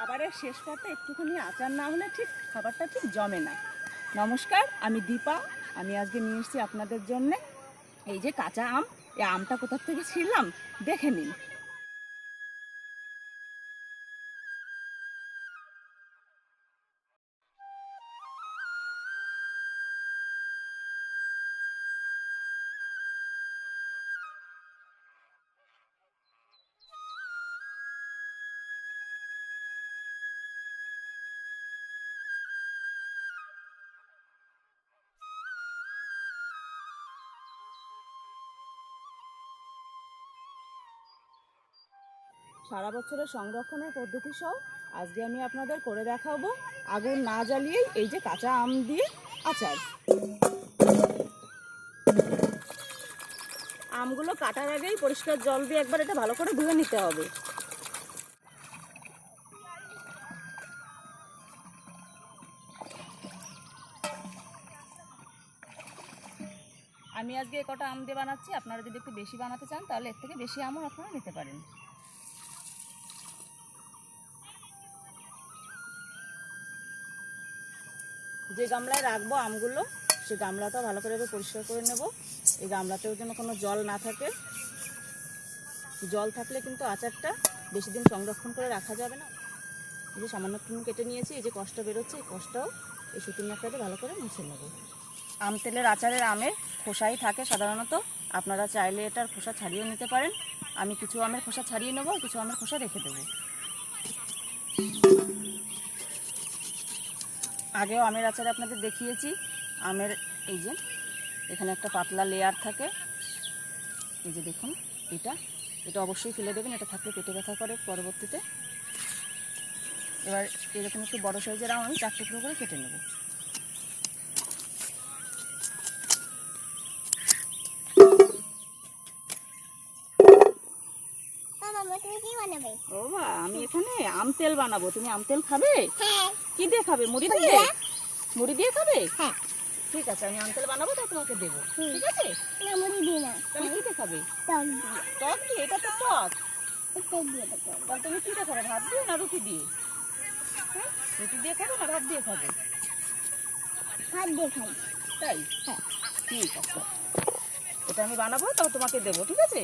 খাবারের শেষ পাতে একটুখানি আচার না হলে ঠিক খাবারটা ঠিক জমে না। নমস্কার, আমি দীপা। আমি আজকে নিয়ে এসেছি আপনাদের জন্যে এই যে কাঁচা আম, এই আমটা কোথার থেকে ছিলাম দেখে নিন। সারা বছরের সংরক্ষণের পদ্ধতি সহ আজকে আমি আপনাদের করে দেখাবো আগুন না জ্বালিয়েই এই যে কাঁচা আম দিয়ে আচার। আমগুলো কাটার আগেই পরিষ্কার জল দিয়ে একবার এটা ভালো করে ধুয়ে নিতে হবে। আমি আজকে কটা আম দিয়ে বানাচ্ছি, আপনারা যদি একটু বেশি বানাতে চান তাহলে এর থেকে বেশি আমও আপনারা নিতে পারেন। যে গামলায় রাখব আমগুলো, সে গামলাটা ভালো করে পরিষ্কার করে নেব। এই গামলাতেও যেন কোনো জল না থাকে। জল থাকলে কিন্তু আচারটা বেশি দিন সংরক্ষণ করে রাখা যাবে না। এই যে সামান্য একটু কেটে নিয়েছি, এই যে কষ্ট বেরোচ্ছে, এই কষ্টও এই সুতির নাকটাতে ভালো করে মুছে নেব। আম তেলের আচারের আমের খোসাই থাকে সাধারণত। আপনারা চাইলে এটার খোসা ছাড়িয়ে নিতে পারেন। আমি কিছু আমের খোসা ছাড়িয়ে নেব, কিছু আমের খোসা রেখে দেবো। আগেও আমের আচারে আপনাদের দেখিয়েছি। আমের এই যে, এখানে একটা পাতলা লেয়ার থাকে। এই যে দেখুন, এটা এটা অবশ্যই ফেলে দেবেন, এটা থাকলে পেটে ব্যথা করে পরবর্তীতে। এবার এরকম একটু বড়ো সাইজের আম আমি চারটে টুকরো করে কেটে নেব। ও বা আমি এখানে আম তেল বানাবো। তুমি আম তেল খাবে? হ্যাঁ। কি দিয়ে খাবে? মুড়ি দিয়ে? মুড়ি দিয়ে খাবে? হ্যাঁ। ঠিক আছে আমি আম তেল বানাবো তাই তোমাকে দেবো। ঠিক আছে? না মুড়ি দিই না। তাহলে কি দিয়ে খাবে? টক দিয়ে। দিয়ে? এটা তো টক। দিয়ে তাহলে তুমি কি দিয়ে খাবে ভাত দিয়ে না রুটি দিয়ে? হ্যাঁ? রুটি দিয়ে খাবে না ভাত দিয়ে খাবে? ভাত দিয়ে খাই তাই? হ্যাঁ। ঠিক আছে। এটা আমি বানাবো তাও তোমাকে দেবো ঠিক আছে?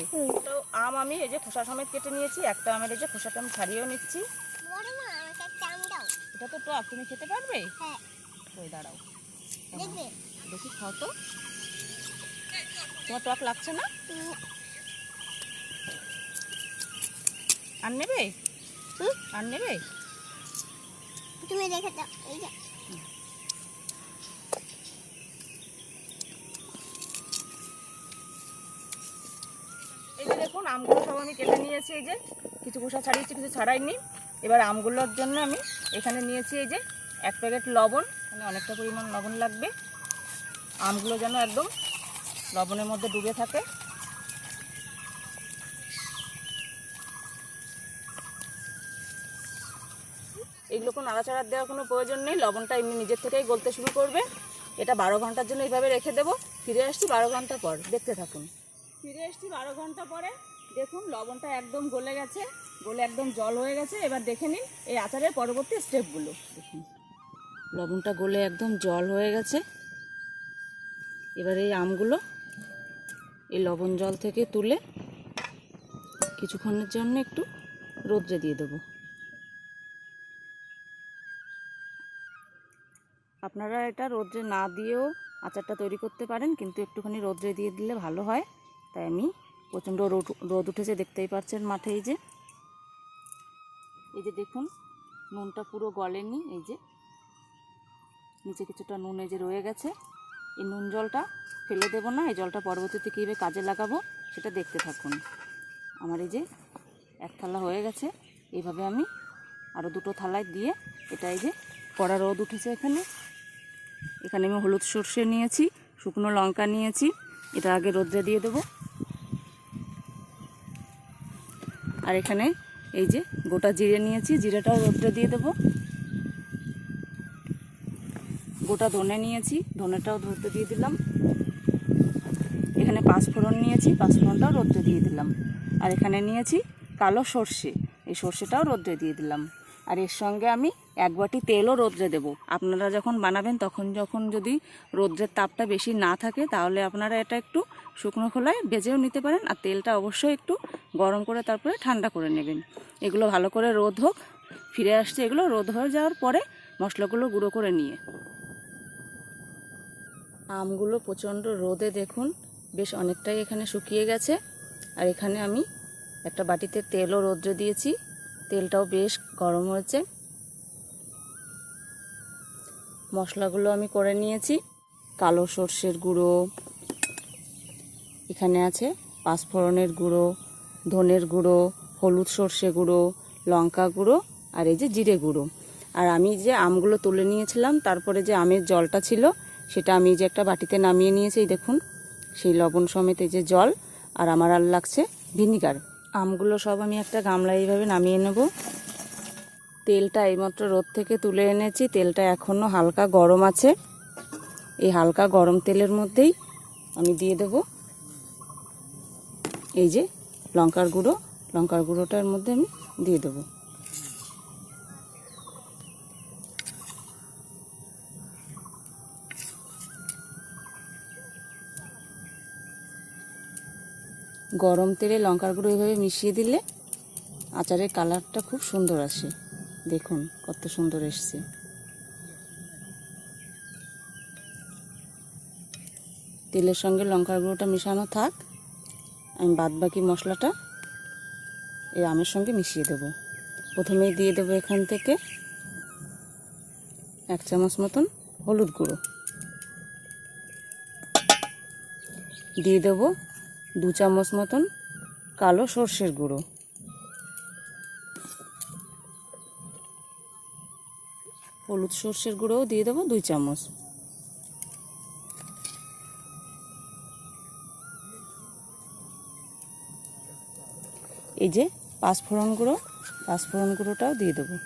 তো আম আমি এই যে খোসা সমেত কেটে নিয়েছি একটা আমের এই যে খোসাটা আমি ছাড়িয়েও নিচ্ছি। এটা তো টক তুমি খেতে পারবে? হ্যাঁ। ওই দাঁড়াও। দেখি খাও তো। তোমার টক লাগছে না? আর নেবে? আর নেবে? তুমি দেখে দাও এই যে এই যে দেখুন, আমগুলো সব আমি কেটে নিয়েছি এই যে। কিছু খোসা ছাড়িয়েছি, কিছু ছাড়াইনি। এবার আমগুলোর জন্য আমি এখানে নিয়েছি এই যে এক প্যাকেট লবণ। মানে অনেকটা পরিমাণ লবণ লাগবে। আমগুলো যেন একদম লবণের মধ্যে ডুবে থাকে। এগুলোকে নাড়াচাড়া দেওয়ার কোনো প্রয়োজন নেই। লবণটা এমনি নিজের থেকেই গলতে শুরু করবে। এটা বারো ঘণ্টার জন্য এইভাবে রেখে দেবো। ফিরে আসছি বারো ঘণ্টা পর। দেখতে থাকুন। ফিরে এসছি বারো ঘণ্টা পরে। দেখুন, লবণটা একদম গলে গেছে, গলে একদম জল হয়ে গেছে। এবার দেখে নিন এই আচারের পরবর্তী স্টেপগুলো দেখুন, লবণটা গলে একদম জল হয়ে গেছে। এবার এই আমগুলো এই লবণ জল থেকে তুলে কিছুক্ষণের জন্য একটু রোদ্রে দিয়ে দেবো। আপনারা এটা রোদ্রে না দিয়েও আচারটা তৈরি করতে পারেন, কিন্তু একটুখানি রোদ্রে দিয়ে দিলে ভালো হয়। তাই আমি প্রচণ্ড রোদ রোদ উঠেছে, দেখতেই পাচ্ছেন মাঠে এই যে। এই যে দেখুন, নুনটা পুরো গলেনি, এই যে। নিচে কিছুটা নুন এই যে রয়ে গেছে। এই নুন জলটা ফেলে দেবো না, এই জলটা পরবর্তীতে কীভাবে কাজে লাগাবো সেটা দেখতে থাকুন। আমার এই যে এক থালা হয়ে গেছে, এইভাবে আমি আরও দুটো থালায় দিয়ে এটা এই যে কড়া রোদ উঠেছে এখানে। এখানে আমি হলুদ সর্ষে নিয়েছি, শুকনো লঙ্কা নিয়েছি, এটা আগে রোদ্রে দিয়ে দেবো। আর এখানে এই যে গোটা জিরে নিয়েছি, জিরাটাও রোদ্রে দিয়ে দেব। গোটা ধনে নিয়েছি, ধনেটাও রোদ্রে দিয়ে দিলাম। এখানে পাঁচফোড়ন নিয়েছি, পাঁচফোড়নটাও রোদ্রে দিয়ে দিলাম। আর এখানে নিয়েছি কালো সর্ষে, এই সর্ষেটাও রোদ্রে দিয়ে দিলাম। আর এর সঙ্গে আমি এক বাটি তেলও রোদ্রে দেবো। আপনারা যখন বানাবেন, তখন যখন যদি রোদ্রের তাপটা বেশি না থাকে, তাহলে আপনারা এটা একটু শুকনো খোলায় ভেজেও নিতে পারেন আর তেলটা অবশ্যই একটু গরম করে তারপরে ঠান্ডা করে নেবেন। এগুলো ভালো করে রোদ হোক, ফিরে আসছে এগুলো, রোদ হয়ে যাওয়ার পরে মশলাগুলো গুঁড়ো করে নিয়ে। আমগুলো প্রচণ্ড রোদে দেখুন, বেশ অনেকটাই এখানে শুকিয়ে গেছে। আর এখানে আমি একটা বাটিতে তেলও রোদ্রে দিয়েছি। তেলটাও বেশ গরম হয়েছে। মশলাগুলো আমি করে নিয়েছি। কালো সর্ষের গুঁড়ো, এখানে আছে পাঁচফোড়নের গুঁড়ো, ধনের গুঁড়ো, হলুদ সর্ষে গুঁড়ো, লঙ্কা গুঁড়ো আর এই যে জিরে গুঁড়ো। আর আমি যে আমগুলো তুলে নিয়েছিলাম, তারপরে যে আমের জলটা ছিল, সেটা আমি যে একটা বাটিতে নামিয়ে নিয়েছি দেখুন। সেই লবণ সমেত এই যে জল আর আমার আর লাগছে ভিনিগার। আমগুলো সব আমি একটা গামলা এইভাবে নামিয়ে নেব। তেলটা এইমাত্র রোদ থেকে তুলে এনেছি। তেলটা এখনও হালকা গরম আছে। এই হালকা গরম তেলের মধ্যেই আমি দিয়ে দেব এই যে লঙ্কার গুঁড়ো। লঙ্কার গুঁড়োটার মধ্যে আমি দিয়ে দেবো। গরম তেলে লঙ্কার গুঁড়ো এইভাবে মিশিয়ে দিলে আচারের কালারটা খুব সুন্দর আসে। দেখুন, কত সুন্দর এসছে। তেলের সঙ্গে লঙ্কার গুঁড়োটা মেশানো থাক। আমি বাদ বাকি মশলাটা এই আমের সঙ্গে মিশিয়ে দেব। প্রথমেই দিয়ে দেবো এখান থেকে এক চামচ মতন হলুদ গুঁড়ো। দিয়ে দেবো দু চামচ মতন কালো সর্ষের গুঁড়ো। হলুদ সর্ষের গুঁড়োও দিয়ে দেবো দুই চামচ। এই যে পাঁচফোড়ন গুঁড়ো, পাঁচফোড়ন গুঁড়োটাও দিয়ে দেবো।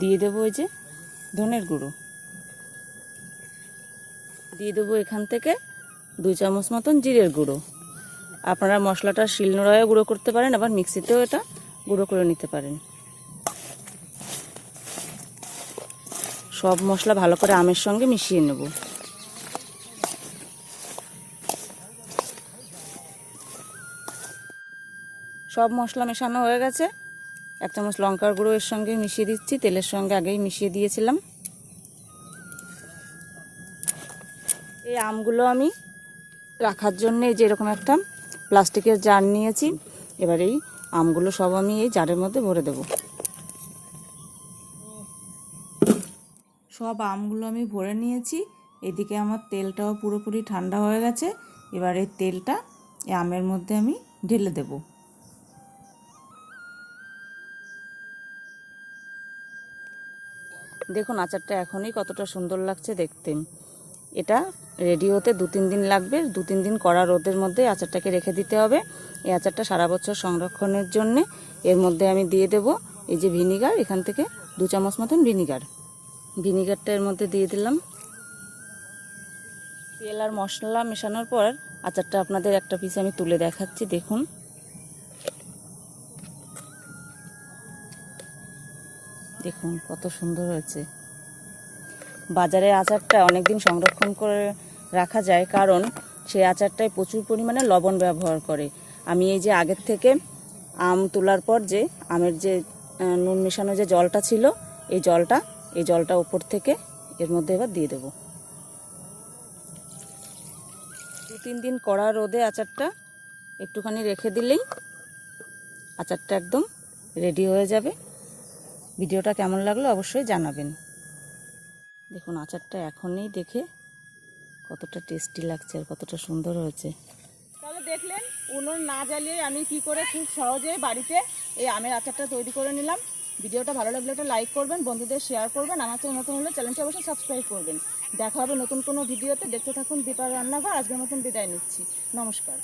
দিয়ে দেবো ওই যে ধনের গুঁড়ো। দিয়ে দেবো এখান থেকে দুই চামচ মতন জিরের গুঁড়ো। আপনারা মশলাটা শিলনোড়ায় গুঁড়ো করতে পারেন, আবার মিক্সিতেও এটা গুঁড়ো করে নিতে পারেন। সব মশলা ভালো করে আমের সঙ্গে মিশিয়ে নেব। সব মশলা মেশানো হয়ে গেছে। এক চামচ লঙ্কার গুঁড়ো এর সঙ্গে মিশিয়ে দিচ্ছি, তেলের সঙ্গে আগেই মিশিয়ে দিয়েছিলাম। এই আমগুলো আমি রাখার জন্য এই যে এরকম একটা প্লাস্টিকের জার নিয়েছি, এবার এই আমগুলো সব আমি এই জারের মধ্যে ভরে দেব। সব আমগুলো আমি ভরে নিয়েছি, এদিকে আমার তেলটাও পুরোপুরি ঠান্ডা হয়ে গেছে, এবার এই তেলটা এই আমের মধ্যে আমি ঢেলে দেবো। দেখুন, আচারটা এখনই কতটা সুন্দর লাগছে দেখতে। এটা রেডি হতে দু তিন দিন লাগবে। দু তিন দিন কড়া রোদের মধ্যে আচারটাকে রেখে দিতে হবে। এই আচারটা সারা বছর সংরক্ষণের জন্য এর মধ্যে আমি দিয়ে দেব এই যে ভিনিগার, এখান থেকে দু চামচ মতন ভিনিগার। ভিনিগারটা এর মধ্যে দিয়ে দিলাম। তেল আর মশলা মেশানোর পর আচারটা আপনাদের একটা পিস আমি তুলে দেখাচ্ছি, দেখুন। দেখুন কত সুন্দর হয়েছে। বাজারে আচারটা অনেক দিন সংরক্ষণ করে রাখা যায়, কারণ সেই আচারটায় প্রচুর পরিমাণে লবণ ব্যবহার করে। আমি এই যে আগের থেকে আম তোলার পর যে আমের যে নুন মেশানো যে জলটা ছিল, এই জলটা এই জলটা উপর থেকে এর মধ্যে এবার দিয়ে দেবো। দু তিন দিন কড়া রোদে আচারটা একটুখানি রেখে দিলেই আচারটা একদম রেডি হয়ে যাবে। ভিডিওটা কেমন লাগল অবশ্যই জানাবেন। দেখুন, আচারটা এখনই দেখে কতটা টেস্টি লাগছে আর কতটা সুন্দর হয়েছে। তাহলে দেখলেন, উনুন না জ্বালিয়ে আমি কি করে খুব সহজে বাড়িতে এই আমের আচারটা তৈরি করে নিলাম। ভিডিওটা ভালো লাগলে একটা লাইক করবেন, বন্ধুদের শেয়ার করবেন আমার চ্যানেল নতুন হলে চ্যানেলটা অবশ্যই সাবস্ক্রাইব করবেন। দেখা হবে নতুন কোনো ভিডিওতে। দেখতে থাকুন দীপার রান্নাঘর। আজকের মতন বিদায় নিচ্ছি। নমস্কার।